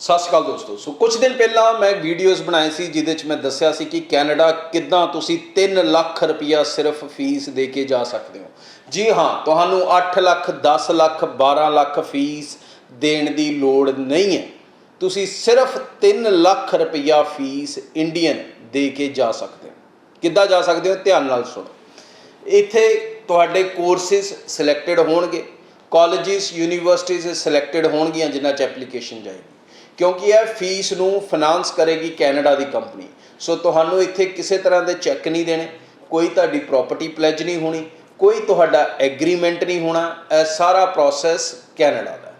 ਸਤਿ ਸ਼੍ਰੀ ਅਕਾਲ ਦੋਸਤੋ। ਸੋ ਕੁਝ ਦਿਨ ਪਹਿਲਾਂ ਮੈਂ ਵੀਡੀਓਜ਼ ਬਣਾਏ ਸੀ, ਜਿਹਦੇ ਵਿੱਚ ਮੈਂ ਦੱਸਿਆ ਸੀ ਕਿ ਕੈਨੇਡਾ ਕਿੱਦਾਂ ਤੁਸੀਂ 3 ਲੱਖ ਰੁਪਇਆ ਸਿਰਫ ਫੀਸ ਦੇ ਕੇ ਜਾ ਸਕਦੇ ਹੋ। ਜੀ ਹਾਂ, ਤੁਹਾਨੂੰ 8 ਲੱਖ 10 ਲੱਖ 12 ਲੱਖ ਫੀਸ ਦੇਣ ਦੀ ਲੋੜ ਨਹੀਂ ਹੈ। ਤੁਸੀਂ ਸਿਰਫ 3 ਲੱਖ ਰੁਪਇਆ ਫੀਸ ਇੰਡੀਅਨ ਦੇ ਕੇ ਜਾ ਸਕਦੇ ਹੋ। ਕਿੱਦਾਂ ਜਾ ਸਕਦੇ ਹੋ? ਧਿਆਨ ਨਾਲ ਸੁਣੋ। ਇੱਥੇ ਤੁਹਾਡੇ ਕੋਰਸਿਸ ਸਿਲੈਕਟਡ ਹੋਣਗੇ ਕਾਲਜਿਸ ਯੂਨੀਵਰਸਿਟੀਜ਼ ਸਿਲੈਕਟਡ ਹੋਣਗੀਆਂ, ਜਿਨ੍ਹਾਂ 'ਚ ਐਪਲੀਕੇਸ਼ਨ ਜਾਏਗੀ। ਕਿਉਂਕਿ ਇਹ ਫੀਸ ਨੂੰ ਫਾਈਨਾਂਸ ਕਰੇਗੀ ਕੈਨੇਡਾ ਦੀ ਕੰਪਨੀ ਸੋ ਤੁਹਾਨੂੰ ਇੱਥੇ ਕਿਸੇ ਤਰ੍ਹਾਂ ਦੇ ਚੈੱਕ ਨਹੀਂ ਦੇਣੇ। ਕੋਈ ਤੁਹਾਡੀ ਪ੍ਰਾਪਰਟੀ ਪਲੇਜ ਨਹੀਂ ਹੋਣੀ। ਕੋਈ ਤੁਹਾਡਾ ਐਗਰੀਮੈਂਟ ਨਹੀਂ ਹੋਣਾ। ਇਹ ਸਾਰਾ ਪ੍ਰੋਸੈਸ ਕੈਨੇਡਾ ਦਾ।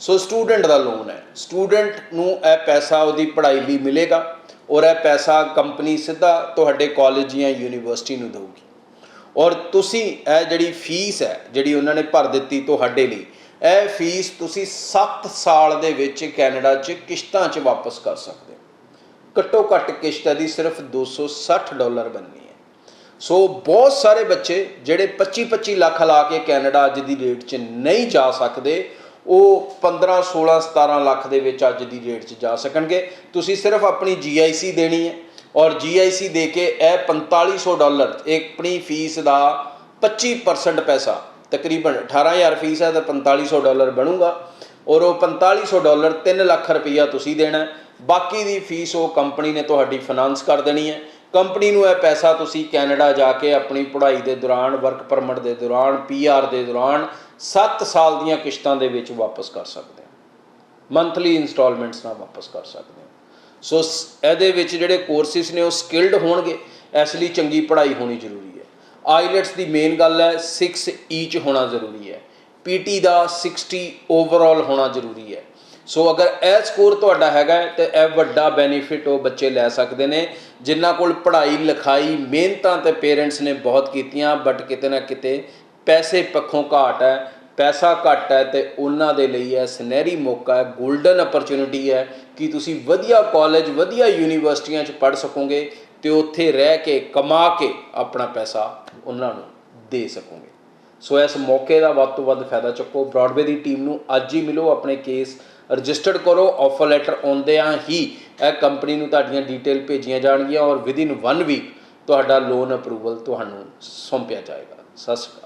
ਸੋ ਸਟੂਡੈਂਟ ਦਾ ਲੋਨ ਹੈ। ਸਟੂਡੈਂਟ ਨੂੰ ਇਹ ਪੈਸਾ ਉਹਦੀ ਪੜ੍ਹਾਈ ਲਈ ਮਿਲੇਗਾ ਔਰ ਇਹ ਪੈਸਾ ਕੰਪਨੀ ਸਿੱਧਾ ਤੁਹਾਡੇ ਕਾਲਜ ਜਾਂ ਯੂਨੀਵਰਸਿਟੀ ਨੂੰ ਦੇਊਗੀ। ਔਰ ਤੁਸੀਂ ਇਹ ਜਿਹੜੀ ਫੀਸ ਹੈ, ਜਿਹੜੀ ਉਹਨਾਂ ਨੇ ਭਰ ਦਿੱਤੀ ਤੁਹਾਡੇ ਲਈ ਇਹ ਫੀਸ ਤੁਸੀਂ 7 ਸਾਲ ਦੇ ਵਿੱਚ ਕੈਨੇਡਾ 'ਚ ਕਿਸ਼ਤਾਂ 'ਚ ਵਾਪਸ ਕਰ ਸਕਦੇ ਹੋ। ਘੱਟੋ ਘੱਟ ਕਿਸ਼ਤ ਦੀ ਸਿਰਫ 260 ਡਾਲਰ ਬਣਨੀ ਹੈ। ਸੋ ਬਹੁਤ ਸਾਰੇ ਬੱਚੇ ਜਿਹੜੇ 25 25 ਲੱਖ ਲਾ ਕੇ ਕੈਨੇਡਾ ਅੱਜ ਦੀ ਰੇਟ 'ਚ ਨਹੀਂ ਜਾ ਸਕਦੇ, ਉਹ 15 16 17 ਲੱਖ ਦੇ ਵਿੱਚ ਅੱਜ ਦੀ ਰੇਟ 'ਚ ਜਾ ਸਕਣਗੇ। ਤੁਸੀਂ ਸਿਰਫ ਆਪਣੀ GIC ਦੇਣੀ ਹੈ ਔਰ GIC ਦੇ ਕੇ ਇਹ 4500 ਡਾਲਰ ਇੱਕ ਆਪਣੀ ਫੀਸ ਦਾ 25% ਪੈਸਾ ਤਕਰੀਬਨ 18000 ਫੀਸ ਹੈ ਤਾਂ 4500 ਡਾਲਰ ਬਣੂਗਾ। ਔਰ ਉਹ 4500 ਡਾਲਰ 3 ਲੱਖ ਰੁਪਈਆ ਤੁਸੀਂ ਦੇਣਾ ਬਾਕੀ ਦੀ ਫੀਸ ਉਹ ਕੰਪਨੀ ਨੇ ਤੁਹਾਡੀ ਫਾਈਨਾਂਸ ਕਰ ਦੇਣੀ ਹੈ। ਕੰਪਨੀ ਨੂੰ ਇਹ ਪੈਸਾ ਤੁਸੀਂ ਕੈਨੇਡਾ ਜਾ ਕੇ ਆਪਣੀ ਪੜ੍ਹਾਈ ਦੇ ਦੌਰਾਨ ਵਰਕ ਪਰਮਿਟ ਦੇ ਦੌਰਾਨ ਪੀਆਰ ਦੇ ਦੌਰਾਨ 7 ਸਾਲ ਦੀਆਂ ਕਿਸ਼ਤਾਂ ਦੇ ਵਿੱਚ ਵਾਪਸ ਕਰ ਸਕਦੇ ਹੋ। ਮੰਥਲੀ ਇਨਸਟਾਲਮੈਂਟਸ ਨਾਲ ਵਾਪਸ ਕਰ ਸਕਦੇ ਹੋ। ਸੋ ਸ- ਇਹਦੇ ਵਿੱਚ ਜਿਹੜੇ ਕੋਰਸਿਸ ਨੇ ਉਹ ਸਕਿਲਡ ਹੋਣਗੇ। ਇਸ ਲਈ ਚੰਗੀ ਪੜ੍ਹਾਈ ਹੋਣੀ ਜ਼ਰੂਰੀ ਹੈ। ਆਈਲੈਟਸ ਦੀ ਮੇਨ ਗੱਲ ਹੈ 6 ਈਚ e ਹੋਣਾ ਜ਼ਰੂਰੀ ਹੈ। ਪੀਟੀ ਦਾ 60 ਓਵਰਆਲ ਹੋਣਾ ਜ਼ਰੂਰੀ ਹੈ। ਸੋ ਅਗਰ ਇਹ ਸਕੋਰ ਤੁਹਾਡਾ ਹੈਗਾ ਹੈ, ਤੇ ਇਹ ਵੱਡਾ ਬੈਨੀਫਿਟ ਉਹ ਬੱਚੇ ਲੈ ਸਕਦੇ ਨੇ ਜਿਨ੍ਹਾਂ ਕੋਲ ਪੜ੍ਹਾਈ ਲਿਖਾਈ ਮਿਹਨਤਾਂ ਤੇ ਪੇਰੈਂਟਸ ਨੇ ਬਹੁਤ ਕੀਤੀਆਂ ਬਟ ਕਿਤੇ ਨਾ ਕਿਤੇ ਪੈਸੇ ਪੱਖੋਂ ਘਾਟ ਹੈ। ਪੈਸਾ ਘੱਟ ਹੈ ਤੇ ਉਹਨਾਂ ਦੇ ਲਈ ਇਹ ਸੁਨਹਿਰੀ ਮੌਕਾ ਹੈ 골ਡਨ ਅਪਰਚੂਨਿਟੀ ਹੈ ਕਿ ਤੁਸੀਂ ਵਧੀਆ ਕਾਲਜ ਵਧੀਆ ਯੂਨੀਵਰਸਿਟੀਆਂ 'ਚ ਪੜ੍ਹ ਸਕੋਗੇ ਤੇ ਉੱਥੇ ਰਹਿ ਕੇ, ਕਮਾ ਕੇ ਆਪਣਾ ਪੈਸਾ ਉਹਨਾਂ ਨੂੰ ਦੇ ਸਕੋਗੇ। ਸੋ ਇਸ ਮੌਕੇ ਦਾ ਵੱਧ ਤੋਂ ਵੱਧ ਫਾਇਦਾ ਚੁੱਕੋ। ਬ੍ਰੌਡਵੇ ਦੀ ਟੀਮ ਨੂੰ ਅੱਜ ਹੀ ਮਿਲੋ, ਆਪਣੇ ਕੇਸ ਰਜਿਸਟਰਡ ਕਰੋ ਆਫਰ ਲੈਟਰ ਆਉਂਦਿਆਂ ਹੀ ਇਹ ਕੰਪਨੀ ਨੂੰ ਤੁਹਾਡੀਆਂ ਡਿਟੇਲ ਭੇਜੀਆਂ ਜਾਣਗੀਆਂ ਔਰ ਵਿਦਿਨ 1 ਵੀਕ ਤੁਹਾਡਾ ਲੋਨ ਅਪਰੂਵਲ ਤੁਹਾਨੂੰ ਸੌਂਪਿਆ ਜਾਏਗਾ। ਸਤਿ ਸ਼੍ਰੀ ਅਕਾਲ।